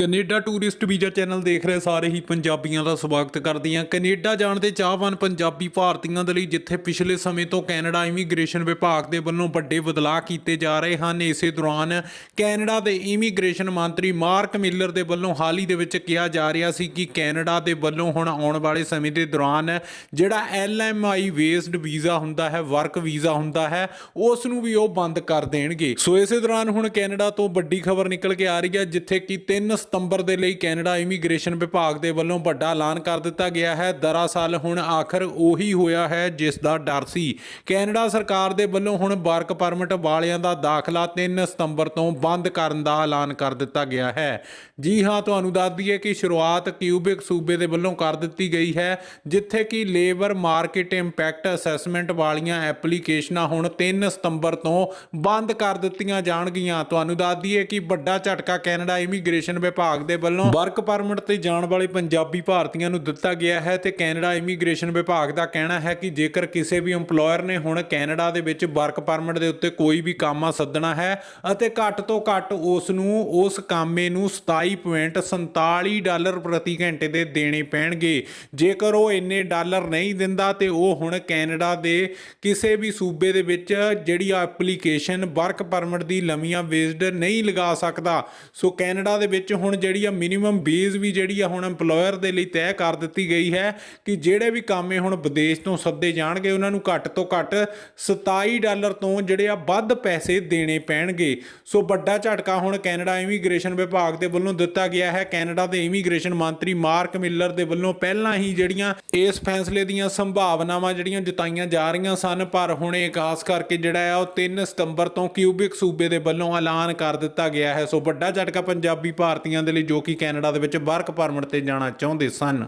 Canada tourist visa channel ਦੇਖ ਰਹੇ ਸਾਰੇ ਹੀ ਪੰਜਾਬੀਆਂ ਦਾ ਸਵਾਗਤ ਕਰਦੀ ਹਾਂ। ਕੈਨੇਡਾ ਜਾਣ ਦੇ ਚਾਹਵਾਨ ਪੰਜਾਬੀ ਭਾਰਤੀਆਂ ਦੇ ਲਈ ਜਿੱਥੇ ਪਿਛਲੇ ਸਮੇਂ ਤੋਂ ਕੈਨੇਡਾ ਇਮੀਗ੍ਰੇਸ਼ਨ ਵਿਭਾਗ ਦੇ ਵੱਲੋਂ ਵੱਡੇ ਬਦਲਾਅ ਕੀਤੇ ਜਾ ਰਹੇ ਹਨ, ਇਸੇ ਦੌਰਾਨ ਕੈਨੇਡਾ ਦੇ ਇਮੀਗ੍ਰੇਸ਼ਨ ਮੰਤਰੀ ਮਾਰਕ ਮਿਲਰ ਦੇ ਵੱਲੋਂ ਹਾਲ ਹੀ ਦੇ ਵਿੱਚ ਕਿਹਾ ਜਾ ਰਿਹਾ ਸੀ ਕਿ ਕੈਨੇਡਾ ਦੇ ਵੱਲੋਂ ਹੁਣ ਆਉਣ ਵਾਲੇ ਸਮੇਂ ਦੇ ਦੌਰਾਨ ਜਿਹੜਾ ਐਲਐਮਆਈ ਵੇਸਡ ਵੀਜ਼ਾ ਹੁੰਦਾ ਹੈ, ਵਰਕ ਵੀਜ਼ਾ ਹੁੰਦਾ ਹੈ, ਉਸ ਨੂੰ ਵੀ ਉਹ ਬੰਦ ਕਰ ਦੇਣਗੇ। ਸੋ ਇਸੇ ਦੌਰਾਨ ਹੁਣ ਕੈਨੇਡਾ ਤੋਂ ਵੱਡੀ ਖਬਰ ਨਿਕਲ ਕੇ ਆ ਰਹੀ ਹੈ, ਜਿੱਥੇ ਕਿ 3 ਸਤੰਬਰ ਦੇ ਲਈ ਕੈਨੇਡਾ ਇਮੀਗ੍ਰੇਸ਼ਨ ਵਿਭਾਗ ਦੇ ਵੱਲੋਂ ਵੱਡਾ ਐਲਾਨ ਕਰ ਦਿੱਤਾ ਗਿਆ ਹੈ। ਦਰਅਸਲ ਹੁਣ ਆਖਰ ਉਹੀ ਹੋਇਆ ਹੈ ਜਿਸ ਦਾ ਡਰ ਸੀ। ਕੈਨੇਡਾ ਸਰਕਾਰ ਦੇ ਵੱਲੋਂ ਹੁਣ ਵਰਕ ਪਰਮਿਟ ਵਾਲਿਆਂ ਦਾ ਦਾਖਲਾ 3 ਸਤੰਬਰ ਤੋਂ ਬੰਦ ਕਰਨ ਦਾ ਐਲਾਨ ਕਰ ਦਿੱਤਾ ਗਿਆ ਹੈ। ਜੀ ਹਾਂ, ਤੁਹਾਨੂੰ ਦੱਸ ਦਈਏ ਕਿ ਸ਼ੁਰੂਆਤ ਕਿਊਬਿਕ ਸੂਬੇ ਦੇ ਵੱਲੋਂ ਕਰ ਦਿੱਤੀ ਗਈ ਹੈ, ਜਿੱਥੇ ਕਿ ਲੇਬਰ ਮਾਰਕੀਟ ਇੰਪੈਕਟ ਅਸੈਸਮੈਂਟ ਵਾਲੀਆਂ ਐਪਲੀਕੇਸ਼ਨਾਂ ਹੁਣ 3 ਸਤੰਬਰ ਤੋਂ ਬੰਦ ਕਰ ਦਿੱਤੀਆਂ ਜਾਣਗੀਆਂ। ਤੁਹਾਨੂੰ ਦੱਸ ਦਈਏ ਕਿ ਵੱਡਾ ਝਟਕਾ ਕੈਨੇਡਾ ਇਮੀਗ੍ਰੇਸ਼ਨ ਵਿਭਾਗ ਦੇ ਵੱਲੋਂ ਵਰਕ ਪਰਮਿਟ ਤੇ ਜਾਣ ਵਾਲੇ ਪੰਜਾਬੀ ਭਾਰਤੀਆਂ ਨੂੰ ਦਿੱਤਾ ਗਿਆ ਹੈ ਤੇ ਕੈਨੇਡਾ ਇਮੀਗ੍ਰੇਸ਼ਨ ਵਿਭਾਗ ਦਾ ਕਹਿਣਾ ਹੈ ਕਿ ਜੇਕਰ ਕਿਸੇ ਵੀ EMPLOYER ਨੇ ਹੁਣ ਕੈਨੇਡਾ ਦੇ ਵਿੱਚ ਵਰਕ ਪਰਮਿਟ ਦੇ ਉੱਤੇ ਕੋਈ ਵੀ ਕਾਮਾ ਸੱਦਣਾ ਹੈ ਅਤੇ ਘੱਟ ਤੋਂ ਘੱਟ ਉਸ ਨੂੰ ਉਸ ਕਾਮੇ ਨੂੰ 27.47 ਡਾਲਰ ਪ੍ਰਤੀ ਘੰਟੇ ਦੇ ਦੇਣੇ ਪੈਣਗੇ। ਜੇਕਰ ਉਹ ਇੰਨੇ ਡਾਲਰ ਨਹੀਂ ਦਿੰਦਾ ਤੇ ਉਹ ਹੁਣ ਕੈਨੇਡਾ ਦੇ ਕਿਸੇ ਵੀ ਸੂਬੇ ਦੇ ਵਿੱਚ ਜਿਹੜੀ ਐਪਲੀਕੇਸ਼ਨ ਵਰਕ ਪਰਮਿਟ ਦੀ ਲੰਮੀਆਂ ਵੇਸਡ ਨਹੀਂ ਲਗਾ ਸਕਦਾ। ਸੋ ਕੈਨੇਡਾ ਦੇ ਵਿੱਚ ਹੁਣ ਜਿਹੜੀ ਆ ਮਿਨੀਮਮ ਬੇਸ ਵੀ ਜਿਹੜੀ ਆ ਹੁਣ EMPLOYER ਦੇ ਲਈ ਤੈਅ ਕਰ ਦਿੱਤੀ ਗਈ ਹੈ ਕਿ ਜਿਹੜੇ ਵੀ ਕਾਮੇ ਹੁਣ ਵਿਦੇਸ਼ ਤੋਂ ਸੱਦੇ ਜਾਣਗੇ, ਉਹਨਾਂ ਨੂੰ ਘੱਟ ਤੋਂ ਘੱਟ 27 ਡਾਲਰ ਤੋਂ ਜਿਹੜੇ ਆ ਵੱਧ ਪੈਸੇ ਦੇਣੇ ਪੈਣਗੇ। ਸੋ ਵੱਡਾ ਝਟਕਾ ਹੁਣ ਕੈਨੇਡਾ ਇਮੀਗ੍ਰੇਸ਼ਨ ਵਿਭਾਗ ਦੇ ਵੱਲੋਂ ਦਿੱਤਾ ਗਿਆ ਹੈ। ਕੈਨੇਡਾ ਦੇ ਇਮੀਗ੍ਰੇਸ਼ਨ ਮੰਤਰੀ ਮਾਰਕ ਮਿਲਰ ਦੇ ਵੱਲੋਂ ਪਹਿਲਾਂ ਹੀ ਜਿਹੜੀਆਂ ਇਸ ਫੈਸਲੇ ਦੀਆਂ ਸੰਭਾਵਨਾਵਾਂ ਜਿਹੜੀਆਂ ਜਤਾਈਆਂ ਜਾ ਰਹੀਆਂ ਸਨ, ਪਰ ਹੁਣ ਇਹ ਖਾਸ ਕਰਕੇ ਜਿਹੜਾ ਆ ਉਹ 3 ਸਤੰਬਰ ਤੋਂ ਕਿਊਬਿਕ ਸੂਬੇ ਦੇ ਵੱਲੋਂ ਐਲਾਨ ਕਰ ਦਿੱਤਾ ਗਿਆ ਹੈ। ਸੋ ਵੱਡਾ ਝਟਕਾ ਪੰਜਾਬੀ ਭਾਰਤੀਆਂ ਦੇ ਲਈ ਜੋ ਕਿ ਕੈਨੇਡਾ ਦੇ ਵਿੱਚ ਵਰਕ ਪਰਮਿਟ ਤੇ ਜਾਣਾ ਚਾਹੁੰਦੇ ਸਨ।